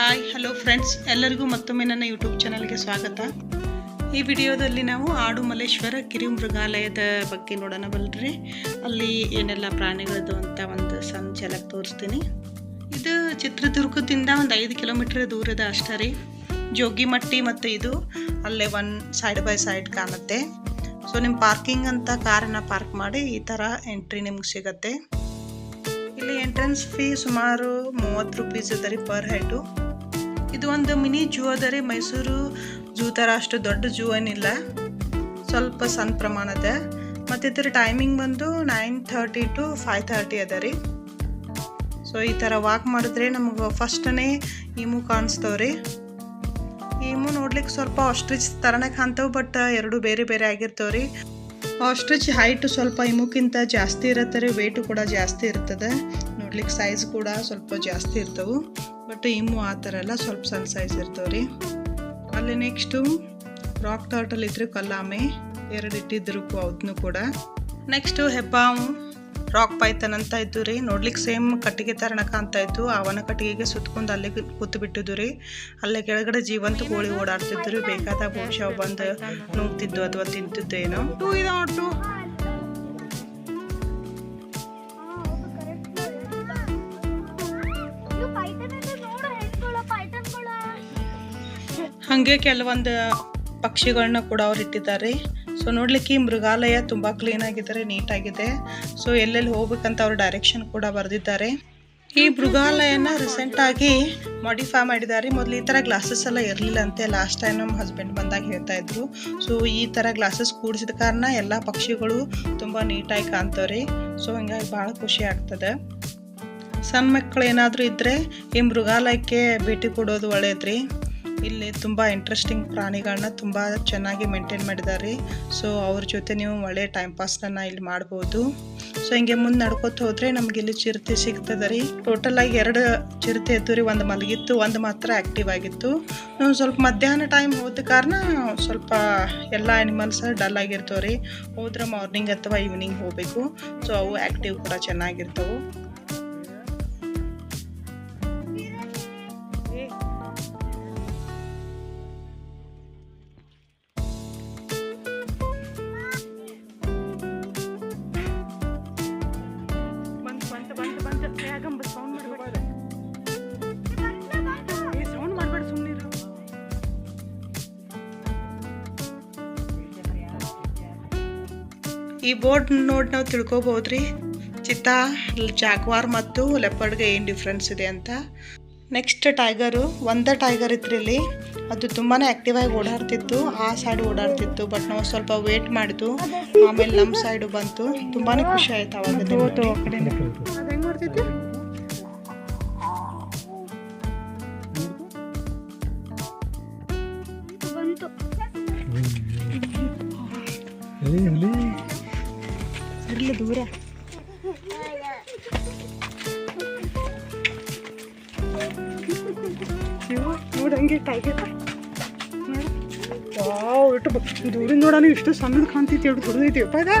Hi hello friends ಎಲ್ಲರಿಗೂ ಮತ್ತೊಮ್ಮೆ ನನ್ನ ಯೂಟ್ಯೂಬ್ ಚಾನಲ್ಗೆ ಸ್ವಾಗತ. ಈ ವಿಡಿಯೋದಲ್ಲಿ ನಾವು ಆಡು ಆಡುಮಲ್ಲೇಶ್ವರ ಕಿರು ಮೃಗಾಲಯದ ಬಗ್ಗೆ ನೋಡೋಣ ಬಲ್ರಿ. ಅಲ್ಲಿ ಏನೆಲ್ಲ ಪ್ರಾಣಿಗಳದ್ದು ಅಂತ ಒಂದು ಝಲಕ್ ತೋರಿಸ್ತೀನಿ. ಇದು ಚಿತ್ರದುರ್ಗದಿಂದ ಒಂದು ಐದು ಕಿಲೋಮೀಟರ್ ದೂರದ ಅಷ್ಟೇ ರೀ. ಜೋಗಿಮಟ್ಟಿ ಮತ್ತು ಇದು ಅಲ್ಲೇ ಒನ್ ಸೈಡ್ ಬೈ ಸೈಡ್ ಕಾಣುತ್ತೆ. ಸೊ ನಿಮ್ಮ ಪಾರ್ಕಿಂಗ್ ಅಂತ ಕಾರನ್ನು ಪಾರ್ಕ್ ಮಾಡಿ ಈ ಥರ ಎಂಟ್ರಿ ನಿಮ್ಗೆ ಸಿಗತ್ತೆ. ಇಲ್ಲಿ ಎಂಟ್ರೆನ್ಸ್ ಫೀ ಸುಮಾರು ಮೂವತ್ತು ರುಪೀಸ್ ಇದೆ ರೀ ಪರ್ ಹೆಡು ಇದು ಒಂದು ಮಿನಿ ಜೂ ಅದ ರೀ ಮೈಸೂರು ಜೂ ಥರ ಅಷ್ಟು ದೊಡ್ಡ ಜೂ ಏನಿಲ್ಲ. ಸ್ವಲ್ಪ ಸಣ್ಣ ಪ್ರಮಾಣದ. ಮತ್ತು ಇದರ ಟೈಮಿಂಗ್ ಬಂದು nine thirty to five thirty ಅದ ರೀ. ಸೊ ಈ ಥರ ವಾಕ್ ಮಾಡಿದ್ರೆ ನಮಗೆ ಫಸ್ಟನೇ ಈಮು ಕಾಣಿಸ್ತವ್ರಿ. ಈಮು ನೋಡ್ಲಿಕ್ಕೆ ಸ್ವಲ್ಪ ಆಸ್ಟ್ರಿಚ್ ಥರನೇ ಕಾಣ್ತವೆ ಬಟ್ ಎರಡು ಬೇರೆ ಬೇರೆ ಆಗಿರ್ತಾವ್ರಿ. ಆಸ್ಟ್ರಿಚ್ ಹೈಟ್ ಸ್ವಲ್ಪ ಇಮುಕ್ಕಿಂತ ಜಾಸ್ತಿ ಇರುತ್ತೆ ರೀ ವೇಟು ಕೂಡ ಜಾಸ್ತಿ ಇರ್ತದೆ. ನೋಡ್ಲಿಕ್ಕೆ ಸೈಜ್ ಕೂಡ ಸ್ವಲ್ಪ ಜಾಸ್ತಿ ಇರ್ತವೆ. ಬಟ್ ಇಮ್ಮು ಆ ಥರ ಎಲ್ಲ ಸ್ವಲ್ಪ ಸಣ್ಣ ಸೈಜ್ ಇರ್ತವೆ ರೀ ಅಲ್ಲಿ ನೆಕ್ಸ್ಟು ರಾಕ್ ಟರ್ಟಲ್ ಇದ್ರೆ ಕಲ್ಲಾಮೆ, ಎರಡು ಇಟ್ಟಿದ್ರು ಅವತ್ನು ಕೂಡ. ನೆಕ್ಸ್ಟು ಹೆಬ್ಬಾವು ರಾಕ್ ಪೈತನ್ ಅಂತ ಇದ್ದು ರೀ. ನೋಡ್ಲಿಕ್ಕೆ ಸೇಮ್ ಕಟ್ಟಿಗೆ ತರಣ ಕಾಣ್ತಾ ಇತ್ತು ಅವನ ಕಟ್ಟಿಗೆಗೆ ಸುತ್ಕೊಂಡು ಅಲ್ಲೇ ಕೂತು ಬಿಟ್ಟಿದ್ದು ರೀ. ಅಲ್ಲೇ ಕೆಳಗಡೆ ಜೀವಂತ ಕೋಳಿ ಓಡಾಡ್ತಿದ್ರು ಬೇಕಾದ ಬಹುಶಃ ಬಂದು ನುಗ್ತಿದ್ದು ಅಥವಾ ತಿಂತಿದ್ದು ಏನೋ. ಇದು ಟೂ ಹಾಗೆ ಕೆಲವೊಂದು ಪಕ್ಷಿಗಳನ್ನ ಕೂಡ ಅವ್ರು ಇಟ್ಟಿದ್ದಾರೆ. ಸೊ ನೋಡ್ಲಿಕ್ಕೆ ಮೃಗಾಲಯ ತುಂಬಾ ಕ್ಲೀನ್ ಆಗಿದ್ದಾರೆ ಆಗಿದೆ ಸೊ ಎಲ್ಲೆಲ್ಲಿ ಹೋಗ್ಬೇಕಂತ ಅವ್ರು ಡೈರೆಕ್ಷನ್ ಕೂಡ ಬರೆದಿದ್ದಾರೆ. ಈ ಮೃಗಾಲಯನ ರೀಸೆಂಟ್ ಆಗಿ ಮಾಡಿಫೈ ಮಾಡಿದ್ದಾರೆ. ಮೊದಲು ಈ ತರ ಗ್ಲಾಸಸ್ ಎಲ್ಲ ಇರಲಿಲ್ಲ ಅಂತೆ. ಲಾಸ್ಟ್ ಟೈಮ್ ನಮ್ಮ ಹಸ್ಬೆಂಡ್ ಬಂದಾಗ ಹೇಳ್ತಾ ಇದ್ರು. ಸೊ ಈ ತರ ಗ್ಲಾಸಸ್ ಕೂಡಿಸಿದ ಕಾರಣ ಎಲ್ಲ ಪಕ್ಷಿಗಳು ತುಂಬ ನೀಟಾಗಿ ಕಾಣ್ತವ್ರಿ. ಸೊ ಹಿಂಗಾಗಿ ಬಹಳ ಖುಷಿ ಆಗ್ತದೆ. ಸಣ್ಣ ಮಕ್ಕಳು ಏನಾದರೂ ಇದ್ರೆ ಈ ಮೃಗಾಲಯಕ್ಕೆ ಭೇಟಿ ಕೊಡೋದು ಒಳ್ಳೇದ್ರಿ. ಇಲ್ಲಿ ತುಂಬ ಇಂಟ್ರೆಸ್ಟಿಂಗ್ ಪ್ರಾಣಿಗಳನ್ನ ತುಂಬ ಚೆನ್ನಾಗಿ ಮೇಂಟೈನ್ ಮಾಡಿದ್ದಾರೆ ಸೊ ಅವ್ರ ಜೊತೆ ನೀವು ಒಳ್ಳೆ ಟೈಮ್ ಪಾಸ್ನ ಇಲ್ಲಿ ಮಾಡ್ಬೋದು. ಸೊ ಹಿಂಗೆ ಮುಂದೆ ನಡ್ಕೋತ ಹೋದ್ರೆ ನಮ್ಗೆ ಇಲ್ಲಿ ಚಿರತೆ ಸಿಗ್ತದೆ ರೀ. ಟೋಟಲ್ ಆಗಿ ಎರಡು ಚಿರತೆ ಇದ್ದು ರೀ. ಒಂದು ಮಲಗಿತ್ತು, ಒಂದು ಮಾತ್ರ ಆ್ಯಕ್ಟಿವ್ ಆಗಿತ್ತು. ನಾವು ಸ್ವಲ್ಪ ಮಧ್ಯಾಹ್ನ ಟೈಮ್ ಹೋದ ಕಾರಣ ಸ್ವಲ್ಪ ಎಲ್ಲ ಆ್ಯನಿಮಲ್ಸ್ ಡಲ್ ಆಗಿರ್ತವೆ ರೀ. ಹೋದ್ರೆ ಮಾರ್ನಿಂಗ್ ಅಥವಾ ಈವ್ನಿಂಗ್ ಹೋಗಬೇಕು. ಸೊ ಅವು ಆ್ಯಕ್ಟಿವ್ ಕೂಡ ಚೆನ್ನಾಗಿರ್ತವೆ. ಈ ಬೋರ್ಡ್ ನೋಡಿ ನಾವು ತಿಳ್ಕೊಬೋದ್ರಿ? ಚಿತ್ತಾ, ಜಾಗ್ವಾರ್ ಮತ್ತು ಲೆಪರ್ಡ್ಗೆ ಏನು ಡಿಫ್ರೆನ್ಸ್ ಇದೆ ಅಂತ. ನೆಕ್ಸ್ಟ್ ಟೈಗರು ಒಂದೇ ಟೈಗರ್ ಇತ್ತು ಇಲ್ಲಿ ಅದು ತುಂಬಾ ಆಕ್ಟಿವ್ ಆಗಿ ಓಡಾಡ್ತಿತ್ತು, ಆ ಸೈಡ್ ಓಡಾಡ್ತಿತ್ತು ಬಟ್ ನಾವು ಸ್ವಲ್ಪ ವೇಟ್ ಮಾಡಿದ್ವು ಆಮೇಲೆ ನಮ್ಮ ಸೈಡು ಬಂತು ತುಂಬಾ ಖುಷಿ ಆಯ್ತು ಅವಾಗ. ಇರಲಿ ನೋಡಂಗೆ ಟೈಗರ್ ದೂರಿಂದ ನೋಡೋಣ ಇಷ್ಟು ಸಣ್ಣದು ಕಾಣ್ತೈತಿ ಎಷ್ಟು ದೊಡ್ಡದೈತಿಯಪ್ಪ ಇದ.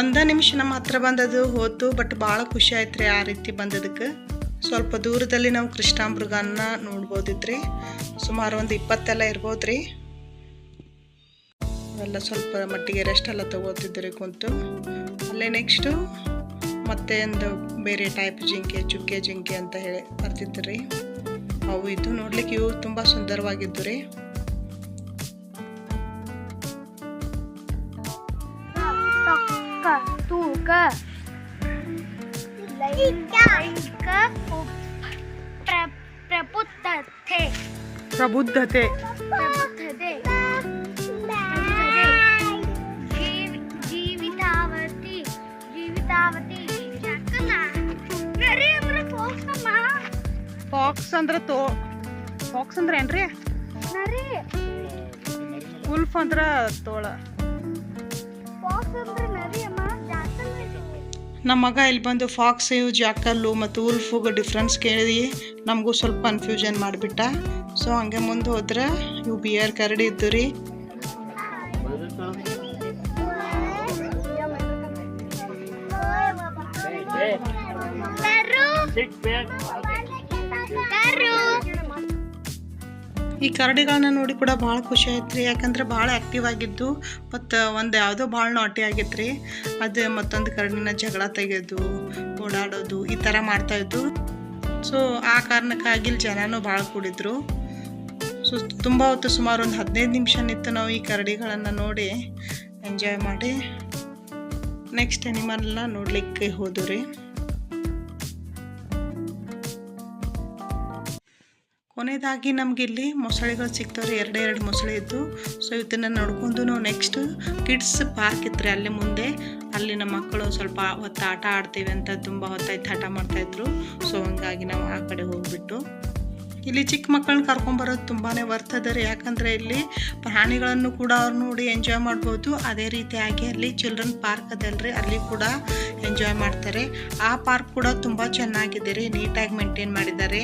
ಒಂದ ನಿಮಿಷ ನಮ್ಮ ಹತ್ರ ಬಂದದು ಹೋತು ಬಟ್ ಭಾಳ ಖುಷಿ ಆಯ್ತು ರೀ ಆ ರೀತಿ ಬಂದದಕ್ಕೆ. ಸ್ವಲ್ಪ ದೂರದಲ್ಲಿ ನಾವು ಕೃಷ್ಣಾಮೃಗನ ನೋಡ್ಬೋದಿತ್ರಿ. ಸುಮಾರು ಒಂದು ಇಪ್ಪತ್ತೆಲ್ಲ ಇರ್ಬೋದ್ರಿ. ಅವೆಲ್ಲ ಸ್ವಲ್ಪ ಮಟ್ಟಿಗೆ ರೆಸ್ಟ್ ಎಲ್ಲ ತಗೋತಿದ್ದರೆ ಕುಂತು. ಅಲ್ಲೇ ನೆಕ್ಸ್ಟು ಮತ್ತೆ ಒಂದು ಬೇರೆ ಟೈಪ್ ಜಿಂಕೆ ಚುಕ್ಕೆ ಜಿಂಕೆ ಅಂತ ಹೇಳಿ ಬರ್ತಿತ್ತು ರೀ ಅವು ಇದು ನೋಡ್ಲಿಕ್ಕೆ ಇವು ತುಂಬ ಸುಂದರವಾಗಿದ್ದು ರೀ. ಪ್ರಬುದ್ಧತೆ. ಪ್ರಬುದ್ಧತೆ. ಫಾಕ್ಸ್ ಅಂದ್ರೆ ತೋ ಫಾಕ್ಸ್ ಅಂದ್ರೆ ಏನ್ರಿ ನರಿ ಉಲ್ಫ್ ಅಂದ್ರೆ ತೋಳ ನಮ್ಮ ಮಗ ಇಲ್ಲಿ ಬಂದು ಫಾಕ್ಸ್ ಇವು ಜಾಕಲ್ಲು ಮತ್ತು ಉಲ್ಫುಗೆ ಡಿಫ್ರೆನ್ಸ್ ಕೇಳಿ ನಮಗೂ ಸ್ವಲ್ಪ ಕನ್ಫ್ಯೂಷನ್ ಮಾಡಿಬಿಟ್ಟ ಸೊ ಹಂಗೆ ಮುಂದೆ ಹೋದ್ರೆ ಇವು ಬಿಯರ್ ಕರಡಿ ಇದ್ದು ರೀ ಈ ಕರಡಿಗಳನ್ನ ನೋಡಿ ಕೂಡ ಭಾಳ ಖುಷಿ ಆಯ್ತು ರೀ ಯಾಕಂದ್ರೆ ಭಾಳ ಆ್ಯಕ್ಟಿವ್ ಆಗಿದ್ದು, ಮತ್ತು ಒಂದು ಯಾವುದೋ ಭಾಳ ನಾಟಿ ಆಗಿತ್ತು ರೀ ಅದು ಮತ್ತೊಂದು ಕರಡಿನ ಜಗಳ ತೆಗೆಯೋದು ಓಡಾಡೋದು, ಈ ಥರ ಮಾಡ್ತಾಯಿದ್ದು ಸೊ ಆ ಕಾರಣಕ್ಕಾಗಿ ಇಲ್ಲಿ ಜನನೂ ಭಾಳ ಕೂಡಿದ್ರು. ಸೊ ತುಂಬ ಹೊತ್ತು ಸುಮಾರು ಒಂದು ಹದಿನೈದು ನಿಮಿಷ ನಿಂತು ನಾವು ಈ ಕರಡಿಗಳನ್ನು ನೋಡಿ ಎಂಜಾಯ್ ಮಾಡಿ. ನೆಕ್ಸ್ಟ್ ಅನಿಮಲ್ನ ನೋಡಲಿಕ್ಕೆ ಹೋದ್ವು ಕೊನೆಯದಾಗಿ ನಮ್ಗೆ ಇಲ್ಲಿ ಮೊಸಳೆಗಳು ಸಿಗ್ತಾವ್ರಿ ಎರಡು ಎರಡು ಮೊಸಳೆ ಇದ್ದು ಸೊ ಇವತ್ತನ್ನು ನೋಡ್ಕೊಂಡು ನಾವು ನೆಕ್ಸ್ಟ್ ಕಿಡ್ಸ್ ಪಾರ್ಕ್ ಇತ್ತು ಅಲ್ಲಿ ಮುಂದೆ, ಅಲ್ಲಿ ನಮ್ಮ ಮಕ್ಕಳು ಸ್ವಲ್ಪ ಹೊತ್ತು ಆಟ ಆಡ್ತೀವಿ ಅಂತ ತುಂಬ ಹೊತ್ತಾಯ್ತು ಆಟ ಮಾಡ್ತಾಯಿದ್ರು. ಸೊ ಹಂಗಾಗಿ ನಾವು ಆ ಕಡೆ ಹೋಗ್ಬಿಟ್ಟು. ಇಲ್ಲಿ ಚಿಕ್ಕ ಮಕ್ಕಳನ್ನ ಕರ್ಕೊಂಬರೋದು ತುಂಬಾ ವರ್ತ್ ಅದ ರೀ. ಯಾಕಂದರೆ ಇಲ್ಲಿ ಪ್ರಾಣಿಗಳನ್ನು ಕೂಡ ಅವ್ರು ನೋಡಿ ಎಂಜಾಯ್ ಮಾಡ್ಬೋದು. ಅದೇ ರೀತಿಯಾಗಿ ಅಲ್ಲಿ ಚಿಲ್ಡ್ರನ್ ಪಾರ್ಕ್ ಅದಲ್ರಿ, ಅಲ್ಲಿ ಕೂಡ ಎಂಜಾಯ್ ಮಾಡ್ತಾರೆ. ಆ ಪಾರ್ಕ್ ಕೂಡ ತುಂಬ ಚೆನ್ನಾಗಿದೆ ರೀ ನೀಟಾಗಿ ಮೇಂಟೈನ್ ಮಾಡಿದ್ದಾರೆ.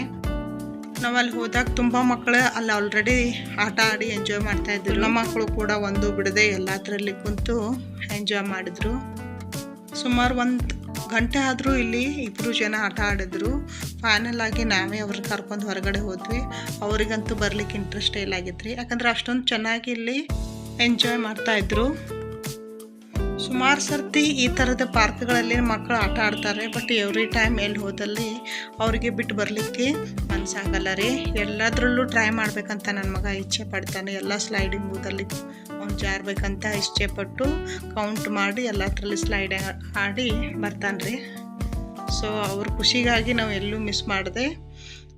ನಾವು ಅಲ್ಲಿ ಹೋದಾಗ ತುಂಬ ಮಕ್ಕಳು ಅಲ್ಲಿ ಆಲ್ರೆಡಿ ಆಟ ಆಡಿ ಎಂಜಾಯ್ ಮಾಡ್ತಾ ಇದ್ರು. ನಮ್ಮ ಮಕ್ಕಳು ಕೂಡ ಒಂದು ಬಿಡದೆ ಎಲ್ಲದರಲ್ಲಿ ಕುಂತು ಎಂಜಾಯ್ ಮಾಡಿದ್ರು. ಸುಮಾರು ಒಂದು ಗಂಟೆ ಆದರೂ ಇಲ್ಲಿ ಇಬ್ಬರು ಜನ ಆಟ ಆಡಿದ್ರು. ಫೈನಲ್ ಆಗಿ ನಾವೇ ಅವ್ರನ್ನ ಕರ್ಕೊಂಡು ಹೊರಗಡೆ ಹೋದ್ವಿ. ಅವರಿಗಂತೂ ಬರ್ಲಿಕ್ಕೆ ಇಂಟ್ರೆಸ್ಟ್ ಇಲ್ಲ ಆಗಿತ್ತು ರೀ ಯಾಕಂದ್ರೆ ಅಷ್ಟೊಂದು ಚೆನ್ನಾಗಿ ಇಲ್ಲಿ ಎಂಜಾಯ್ ಮಾಡ್ತಾ ಇದ್ರು. ಸುಮಾರು ಸರ್ತಿ ಈ ಥರದ ಪಾರ್ಕ್ಗಳಲ್ಲಿ ಮಕ್ಕಳು ಆಟ ಆಡ್ತಾರೆ, ಬಟ್ ಎವ್ರಿ ಟೈಮ್ ಎಲ್ಲಿ ಹೋದಲ್ಲಿ ಅವರಿಗೆ ಬಿಟ್ಟು ಬರಲಿಕ್ಕೆ ಮನಸ್ಸಾಗಲ್ಲ ರೀ. ಎಲ್ಲದರಲ್ಲೂ ಟ್ರೈ ಮಾಡಬೇಕಂತ ನನ್ನ ಮಗ ಇಚ್ಛೆ ಪಡ್ತಾನೆ. ಎಲ್ಲ ಸ್ಲೈಡಿಂಗ್ ಹೋದಲ್ಲಿ ಅವ್ನು ಜಾರಬೇಕಂತ ಇಚ್ಛೆ ಪಟ್ಟು ಕೌಂಟ್ ಮಾಡಿ ಎಲ್ಲದರಲ್ಲಿ ಸ್ಲೈಡ್ ಆಡಿ ಬರ್ತಾನೆ ರೀ. ಸೊ ಅವ್ರ ಖುಷಿಗಾಗಿ ನಾವು ಎಲ್ಲೂ ಮಿಸ್ ಮಾಡದೆ.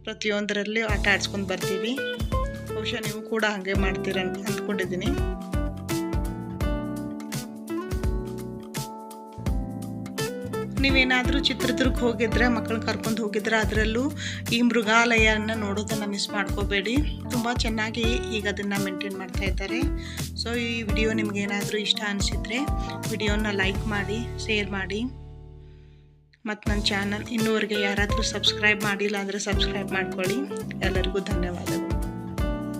ಪ್ರತಿಯೊಂದರಲ್ಲಿ ಆಟ ಆಡ್ಸ್ಕೊಂಡು ಬರ್ತೀವಿ. ಬಹುಶಃ ನೀವು ಕೂಡ ಹಾಗೆ ಮಾಡ್ತೀರಂತ ಅಂದ್ಕೊಂಡಿದ್ದೀನಿ. ನೀವೇನಾದರೂ ಚಿತ್ರದುರ್ಗ ಹೋಗಿದ್ರೆ, ಮಕ್ಕಳನ್ನ ಕರ್ಕೊಂಡು ಹೋಗಿದ್ರೆ ಅದರಲ್ಲೂ ಈ ಮೃಗಾಲಯನ ನೋಡೋದನ್ನು ಮಿಸ್ ಮಾಡ್ಕೋಬೇಡಿ. ತುಂಬ ಚೆನ್ನಾಗಿ ಈಗ ಅದನ್ನು ಮೇಂಟೈನ್ ಮಾಡ್ತಾ ಇದ್ದಾರೆ. ಸೊ ಈ ವಿಡಿಯೋ ನಿಮ್ಗೇನಾದರೂ ಇಷ್ಟ ಅನಿಸಿದರೆ ವಿಡಿಯೋನ ಲೈಕ್ ಮಾಡಿ ಶೇರ್ ಮಾಡಿ. ಮತ್ತು ನನ್ನ ಚಾನಲ್ ಇನ್ನೂವರೆಗೆ ಯಾರಾದರೂ ಸಬ್ಸ್ಕ್ರೈಬ್ ಮಾಡಿಲ್ಲ ಅಂದರೆ ಸಬ್ಸ್ಕ್ರೈಬ್ ಮಾಡ್ಕೊಳ್ಳಿ. ಎಲ್ಲರಿಗೂ ಧನ್ಯವಾದಗಳು.